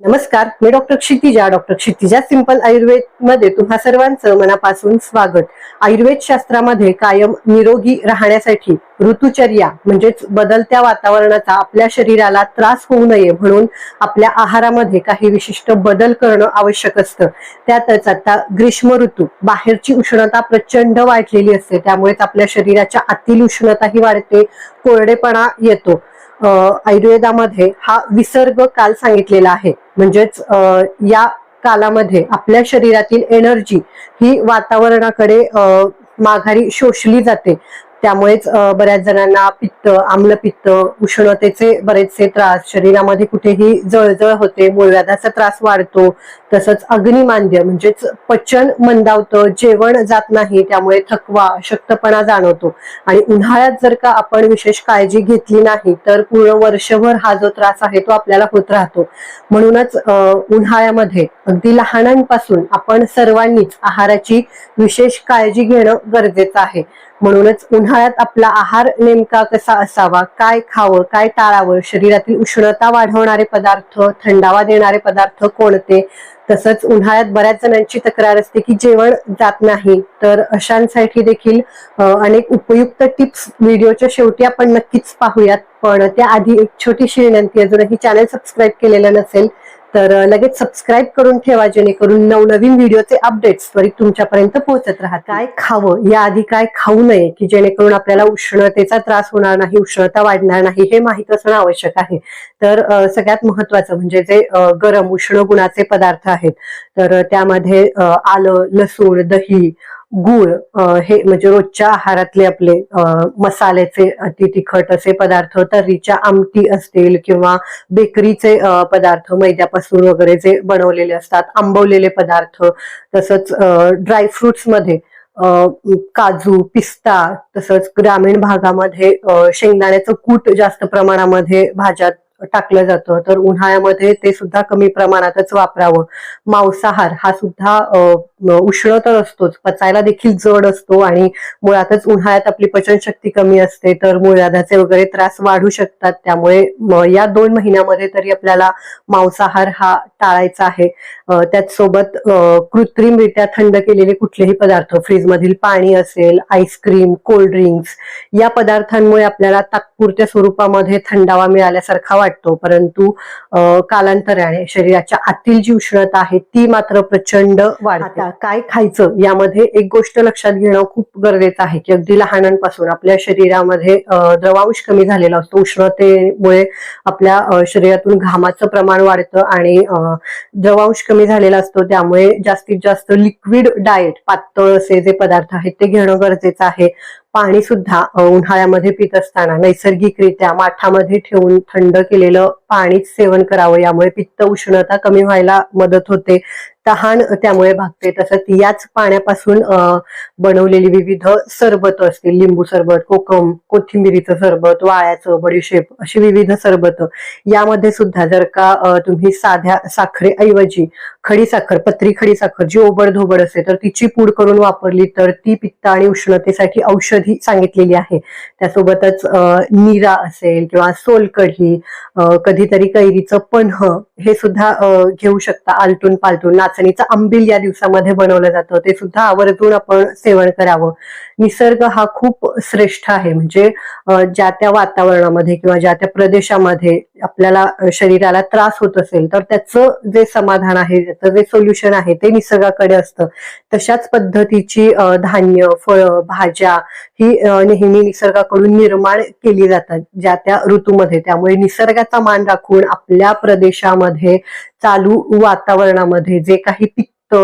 नमस्कार मी doctor Kshitija. Doctor Kshitija simple आयुर्वेदमध्ये तुम्हा सर्वांचं मनापासून स्वागत. आयुर्वेद शास्त्रामध्ये कायम निरोगी राहण्यासाठी ऋतुचर्या म्हणजेच बदलत्या वातावरणाचा आपल्या शरीराला त्रास होऊ नये म्हणून आपल्या आहारामध्ये काही विशिष्ट बदल करणं आवश्यक असतं. त्यातच आता ग्रीष्म ऋतू बाहेरची उष्णता प्रचंड वाढलेली असते त्यामुळेच आपल्या शरीराच्या आतील उष्णताही वाढते कोरडेपणा येतो. आयुर्वेदामध्ये हा विसर्ग काल सांगितलेला आहे. म्हणजेच या कालामध्ये आपल्या शरीरातील एनर्जी ही वातावरणाकडे माघारी शोषली जाते. त्यामुळेच बऱ्याच जणांना पित्त आम्लपित्त उष्णतेचे बरेचसे त्रास शरीरामध्ये कुठेही जळजळ होते मूळव्याधाचा त्रास वाढतो तसंच अग्निमांद्य म्हणजेच पचन मंदावतं जेवण जात नाही त्यामुळे थकवा अशक्तपणा जाणवतो. आणि उन्हाळ्यात जर का आपण विशेष काळजी घेतली नाही तर पूर्ण वर्षभर हा जो त्रास आहे तो आपल्याला होत राहतो. म्हणूनच उन्हाळ्यामध्ये अगदी लहानांपासून आपण सर्वांनीच आहाराची विशेष काळजी घेणं गरजेचं आहे. म्हणूनच उन्हाळ्यात आपला आहार नेमका कसा असावा? काय खावं काय टाळावं? शरीरातील उष्णता वाढवणारे पदार्थ थंडावा देणारे पदार्थ कोणते? तसंच उन्हाळ्यात बऱ्याच जणांची तक्रार असते की जेवण जात नाही. तर अशांसाठी देखील अनेक उपयुक्त टिप्स व्हिडिओच्या शेवटी आपण नक्कीच पाहूयात. पण त्याआधी एक छोटीशी विनंती अजूनही चॅनल सबस्क्राईब केलेलं नसेल तर लगेच सबस्क्राईब करून ठेवा जेणेकरून नवनवीन व्हिडिओचे अपडेट्स त्वरित तुमच्यापर्यंत पोहोचत राहत काय खावं? याआधी काय खाऊ नये की जेणेकरून आपल्याला उष्णतेचा त्रास होणार नाही उष्णता वाढणार नाही हे माहीत असणं आवश्यक आहे. तर सगळ्यात महत्वाचं म्हणजे जे गरम उष्ण गुणाचे पदार्थ आहेत तर त्यामध्ये आलं लसूण दही गुळ हे म्हणजे रोजच्या आहारातले आपले मसाल्याचे अति तिखट असे पदार्थ तर्रीच्या आमटी असतील किंवा बेकरीचे पदार्थ मैद्यापासून वगैरे जे बनवलेले असतात आंबवलेले पदार्थ तसंच ड्रायफ्रुट्समध्ये काजू पिस्ता तसंच ग्रामीण भागामध्ये शेंगदाण्याचं कूट जास्त प्रमाणामध्ये भाज्यात टाकलं जातं. तर उन्हाळ्यामध्ये ते सुद्धा कमी प्रमाणातच वापरावं. मांसाहार हा सुद्धा उष्ण तर असतोच. पचायला देखील जड असतो आणि मुळातच उन्हाळ्यात आपली पचनशक्ती कमी असते तर मुळव्याधाचे वगैरे त्रास वाढू शकतात. त्यामुळे या दोन महिन्यामध्ये तरी आपल्याला मांसाहार हा टाळायचं आहे. त्याचसोबत कृत्रिमरित्या थंड केलेले कुठलेही पदार्थ फ्रीजमधील पाणी असेल आईस्क्रीम कोल्ड्रिंक्स या पदार्थांमुळे आपल्याला तात्पुरत्या स्वरूपामध्ये थंडावा मिळाल्यासारखा वाटतो. परंतु कालांतराने शरीराच्या आतील जी उष्णता आहे ती मात्र प्रचंड वाढते. काय खायचं यामध्ये एक गोष्ट लक्षात घेणं खूप गरजेचं आहे की अगदी लहानांपासून आपल्या शरीरामध्ये द्रवांश कमी झालेला असतो. उष्णतेमुळे आपल्या शरीरातून घामाचं प्रमाण वाढतं आणि जवांश द्रवांश कमी झालेला असतो त्यामुळे जास्तीत जास्त लिक्विड डाएट पातळ असे जे पदार्थ आहेत ते घेणं गरजेचं आहे. पाणी सुद्धा उन्हाळ्यामध्ये पित असताना नैसर्गिकरित्या माठामध्ये ठेवून थंड केलेलं पाणीच सेवन करावं यामुळे पित्त उष्णता कमी व्हायला मदत होते. तहान त्यामुळे भागते. तसंच याच पाण्यापासून बनवलेली विविध सरबत असतील लिंबू सरबत कोकम कोथिंबिरीचं सरबत वाळ्याचं बडीशेप अशी विविध सरबत. यामध्ये सुद्धा जर का तुम्ही साध्या साखरेऐवजी खडी साखर पत्री खडी साखर जी ओबडधोबड असते तर तिची पूड करून वापरली तर ती पित्त आणि उष्णतेसाठी औषध सांगितलेली आहे. त्यासोबतच नीरा असेल किंवा सोलकढी कधीतरी कैरीचं पन्ह हे सुद्धा घेऊ शकता आलटून पालटून. नाचणीचं आंबील या दिवसामध्ये बनवलं जातं. ते सुद्धा आवर्जून आपण सेवन करावं. निसर्ग हा खूप श्रेष्ठ आहे. म्हणजे ज्या त्या वातावरणामध्ये किंवा ज्या त्या प्रदेशामध्ये आपल्याला शरीराला त्रास होत असेल तर त्याचं जे समाधान आहे त्याचं जे सोल्युशन आहे ते निसर्गाकडे असतं. तशाच पद्धतीची धान्य फळं भाज्या ही नेहमी निसर्गाकडून निर्माण केली जातात ज्या त्या ऋतूमध्ये. त्यामुळे निसर्गाचा मान राखून आपल्या प्रदेशामध्ये चालू वातावरणामध्ये जे काही पित्त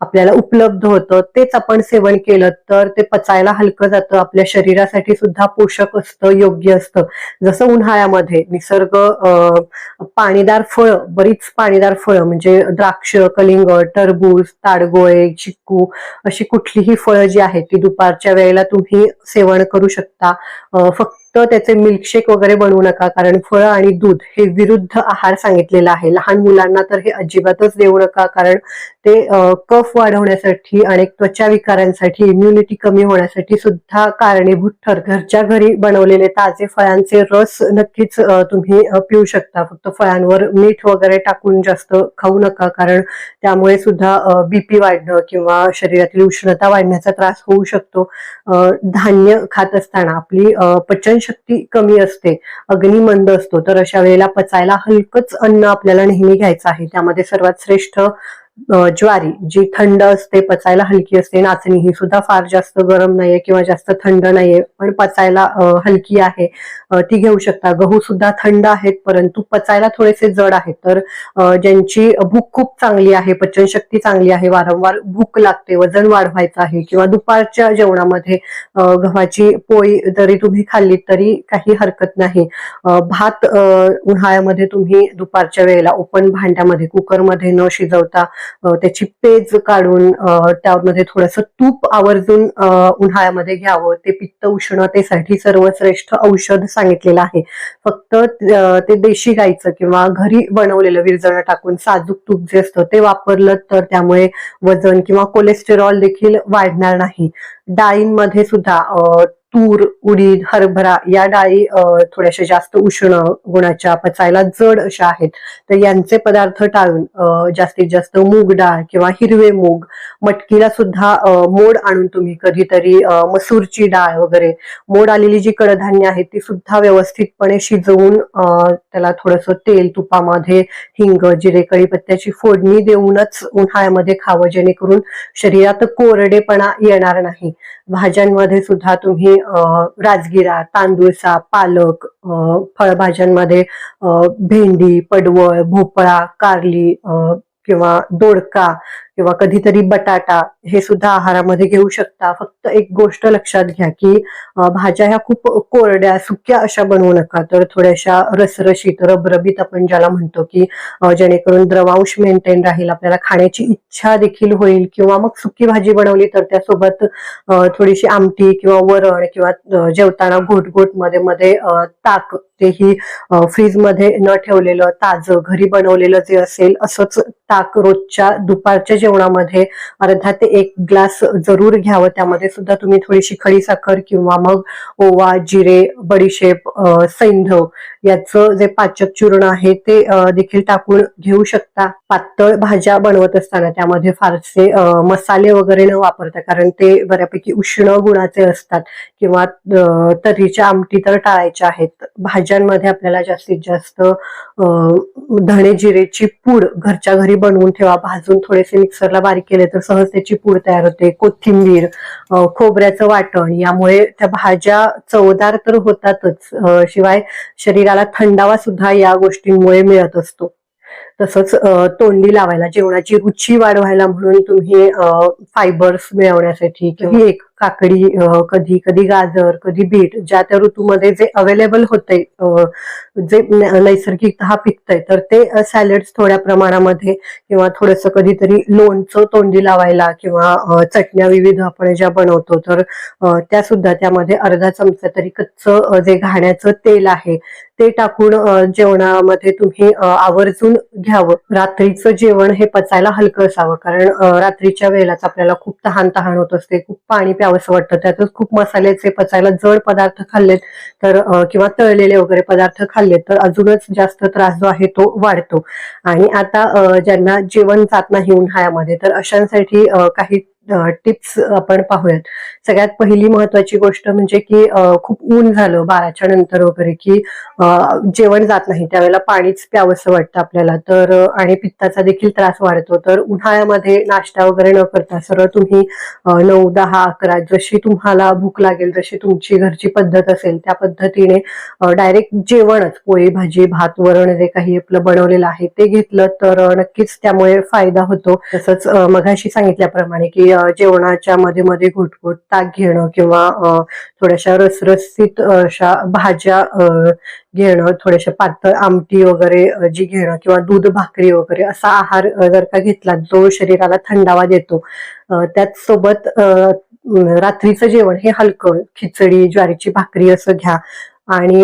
आपल्याला उपलब्ध होतं तेच आपण सेवन केलं तर ते पचायला हलकं जातं आपल्या शरीरासाठी सुद्धा पोषक असतं योग्य असतं. जसं उन्हाळ्यामध्ये निसर्ग पाणीदार फळं बरीच पाणीदार फळं म्हणजे द्राक्ष कलिंग टरबूज ताडगोळे चिक्कू अशी कुठलीही फळं जी आहेत ती दुपारच्या वेळेला तुम्ही सेवन करू शकता. फक्त तर त्याचे मिल्कशेक वगैरे बनवू नका कारण फळं आणि दूध हे विरुद्ध आहार सांगितलेला आहे. लहान मुलांना तर हे अजिबातच देऊ नका कारण ते कफ वाढवण्यासाठी आणि त्वचा विकारांसाठी इम्युनिटी कमी होण्यासाठी सुद्धा कारणीभूत ठर घरच्या घरी बनवलेले ताजे फळांचे रस नक्कीच तुम्ही पिऊ शकता. फक्त फळांवर मीठ वगैरे टाकून जास्त खाऊ नका कारण त्यामुळे सुद्धा बीपी वाढणं किंवा शरीरातील उष्णता वाढण्याचा त्रास होऊ शकतो. धान्य खात असताना आपली पचन पचनशक्ती कमी असते अग्नी मंद असतो. तर अशा वेळेला पचायला हलकच अन्न आपल्याला नेहमी घ्यायचं आहे. त्यामध्ये सर्वात श्रेष्ठ ज्वारी जी थंड असते पचायला हलकी असते. नाचणी ही सुद्धा फार जास्त गरम नाहीये किंवा जास्त थंड नाहीये पण पचायला हलकी आहे. ती घेऊ शकता. गहू सुद्धा थंड आहेत परंतु पचायला थोडेसे जड आहेत. तर ज्यांची भूक खूप चांगली आहे पचनशक्ती चांगली आहे वारंवार भूक लागते वजन वाढवायचं आहे किंवा दुपारच्या जेवणामध्ये गव्हाची पोळी जरी तुम्ही खाल्ली तरी काही हरकत नाही. भात उन्हाळ्यामध्ये तुम्ही दुपारच्या वेळेला ओपन भांड्यामध्ये कुकरमध्ये न शिजवता त्याची पेज काढून त्यामध्ये थोडंसं तूप आवर्जून उन्हाळ्यामध्ये घ्यावं. ते पित्त उष्णतेसाठी सर्वश्रेष्ठ औषध सांगितलेलं आहे. फक्त ते देशी गाईचं किंवा घरी बनवलेलं विरजण टाकून साजूक तूप जे असतं ते वापरलं तर त्यामुळे वजन किंवा कोलेस्टेरॉल देखील वाढणार नाही. डाळींमध्ये सुद्धा तूर उडीद हरभरा या डाळी थोड्याशा जास्त उष्ण गुणाच्या पचायला जड अशा आहेत. तर यांचे पदार्थ टाळून जास्तीत जास्त मूग डाळ किंवा हिरवे मूग मटकीला सुद्धा मोड आणून तुम्ही कधीतरी मसूरची डाळ वगैरे मोड आलेली जी कडधान्य आहेत ती सुद्धा व्यवस्थितपणे शिजवून त्याला थोडंसं तेल तुपामध्ये हिंग जिरे कढीपत्त्याची फोडणी देऊनच उन्हाळ्यामध्ये खावं जेणेकरून शरीरात कोरडेपणा येणार नाही. भाज्यांमध्ये सुद्धा तुम्ही राजगिरा तांदूळसा पालक फळभाज्यांमध्ये भेंडी पडवळ भोपळा कारली किंवा दोडका किंवा कधीतरी बटाटा हे सुद्धा आहारामध्ये घेऊ शकता. फक्त एक गोष्ट लक्षात घ्या की भाज्या ह्या खूप कोरड्या सुक्या अशा बनवू नका. तर थोड्याशा रसरशीत रबरबीत आपण ज्याला म्हणतो की जेणेकरून द्रवांश मेंटेन राहील आपल्याला खाण्याची इच्छा देखील होईल किंवा मग सुकी भाजी बनवली तर त्यासोबत थोडीशी आमटी किंवा वरण किंवा जेवताना घोटमध्ये मध्ये ताक तेही फ्रीजमध्ये न ठेवलेलं ताजं घरी बनवलेलं जे असेल असंच ताक रोजच्या दुपारच्या जेवणामध्ये अर्धा ते एक ग्लास जरूर घ्यावं. त्यामध्ये सुद्धा तुम्ही थोडीशी खडी साखर किंवा मग ओवा जिरे बडीशेप सैंधव याचं जे पाचक चूर्ण आहे ते देखील टाकून घेऊ शकता. पातळ भाज्या बनवत असताना त्यामध्ये फारसे मसाले वगैरे न वापरता कारण ते बऱ्यापैकी उष्ण गुणाचे असतात किंवा तरीच्या आमटी तर टाळायच्या आहेत. भाज्यांमध्ये आपल्याला जास्तीत जास्त धणे जिरेची पूड घरच्या घरी बनवून ठेवा. भाजून थोडेसे मिक्सरला बारीक केले तर सहज त्याची पूड तयार होते कोथिंबीर खोबऱ्याचं वाटण यामुळे त्या भाज्या चवदार तर होतातच. शिवाय शरीराला थंडावा सुद्धा या गोष्टींमुळे मिळत असतो. तसंच तोंडी लावायला जेवणाची रुची वाढवायला म्हणून तुम्ही फायबर्स मिळवण्यासाठी किंवा एक काकडी कधी कधी गाजर कधी बीट ज्या त्या ऋतूमध्ये जे अवेलेबल होते जे नैसर्गिक नैसर्गिकतः पिकतंय तर ते सॅलड्स थोड्या प्रमाणामध्ये किंवा थोडंसं कधीतरी लोणचं तोंडी लावायला किंवा चटण्या विविध आपण ज्या बनवतो तर त्या सुद्धा त्यामध्ये अर्धा चमचा तरी कच्चं जे घाण्याचं तेल आहे ते टाकून जेवणामध्ये तुम्ही आवर्जून घ्यावं. रात्रीचं जेवण हे पचायला हलकं असावं. कारण रात्रीच्या वेळेलाच आपल्याला खूप तहान तहान होत असते. खूप पाणी प्यावंसं वाटतं. त्यातच खूप मसाल्याचे पचायला जड पदार्थ खाल्लेत तर किंवा तळलेले वगैरे पदार्थ खाल्ले तर अजूनच जास्त त्रास जो आहे तो वाढतो. आणि आता ज्यांना जेवण जात नाही उन्हाळ्यामध्ये तर अशांसाठी काही टिप्स आपण पाहूयात. सगळ्यात पहिली महत्वाची गोष्ट म्हणजे की खूप ऊन झालं बाराच्या नंतर वगैरे की जेवण जात नाही. त्यावेळेला पाणीच प्यावंसं वाटतं आपल्याला. तर आणि पित्ताचा देखील त्रास वाढतो. तर उन्हाळ्यामध्ये नाश्ता वगैरे न करता सरळ तुम्ही नऊ दहा अकरा जशी तुम्हाला भूक लागेल जशी तुमची घरची पद्धत असेल त्या पद्धतीने डायरेक्ट जेवणच पोळी भाजी भात वरण जे काही आपलं बनवलेलं आहे ते घेतलं तर नक्कीच त्यामुळे फायदा होतो. तसंच मघाशी मगाशी सांगितल्याप्रमाणे की जेवणाच्या मध्ये मध्ये घुटघुट ताक घेणं किंवा अ, थोड्याशा रसरसीत अशा भाज्या अ, घेणं थोड्याशा पातळ आमटी वगैरे जी घेणं किंवा दूध भाकरी वगैरे असा आहार जर का घेतला जो शरीराला थंडावा देतो त्याच सोबत रात्रीचं जेवण हे हलकं खिचडी ज्वारीची भाकरी असं घ्या. आणि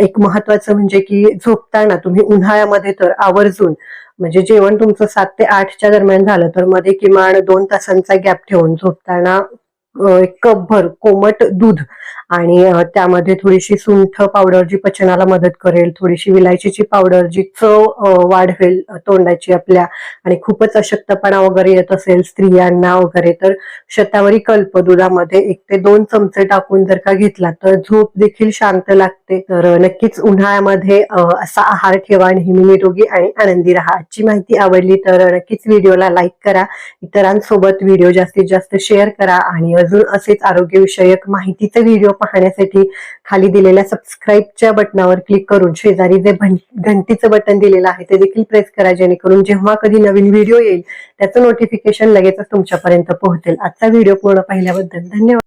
एक महत्वाचं म्हणजे की झोपताना तुम्ही उन्हाळ्यामध्ये तर आवर्जून म्हणजे जेवण तुमचं सात ते आठच्या दरम्यान झालं तर मध्ये किमान दोन तासांचा गॅप ठेवून झोपताना एक कपभर कोमट दूध आणि त्यामध्ये थोडीशी सुंठ पावडर जी पचनाला मदत करेल थोडीशी विलायचीची पावडर जी चव वाढवेल तोंडाची आपल्या आणि खूपच अशक्तपणा वगैरे येत असेल स्त्रियांना वगैरे तर शतावरी कल्प दुधामध्ये एक ते दोन चमचे टाकून जर का घेतला तर झोप देखील शांत लागते. तर नक्कीच उन्हाळ्यामध्ये असा आहार ठेवा नेहमी निरोगी आणि आनंदी राहा. आजची माहिती आवडली तर नक्कीच व्हिडिओला लाईक करा. इतरांसोबत व्हिडिओ जास्तीत जास्त शेअर करा आणि अजून असेच आरोग्यविषयक माहितीचे व्हिडिओ पाहण्यासाठी खाली दिलेल्या सबस्क्राईबच्या बटनावर क्लिक करून शेजारी जे घंटीचं बटन दिलेलं आहे ते देखील प्रेस करा जेणेकरून जेव्हा कधी नवीन व्हिडिओ येईल त्याचं नोटिफिकेशन लगेचच तुमच्यापर्यंत पोहोचेल. आजचा व्हिडिओ पूर्ण पाहिल्याबद्दल धन्यवाद.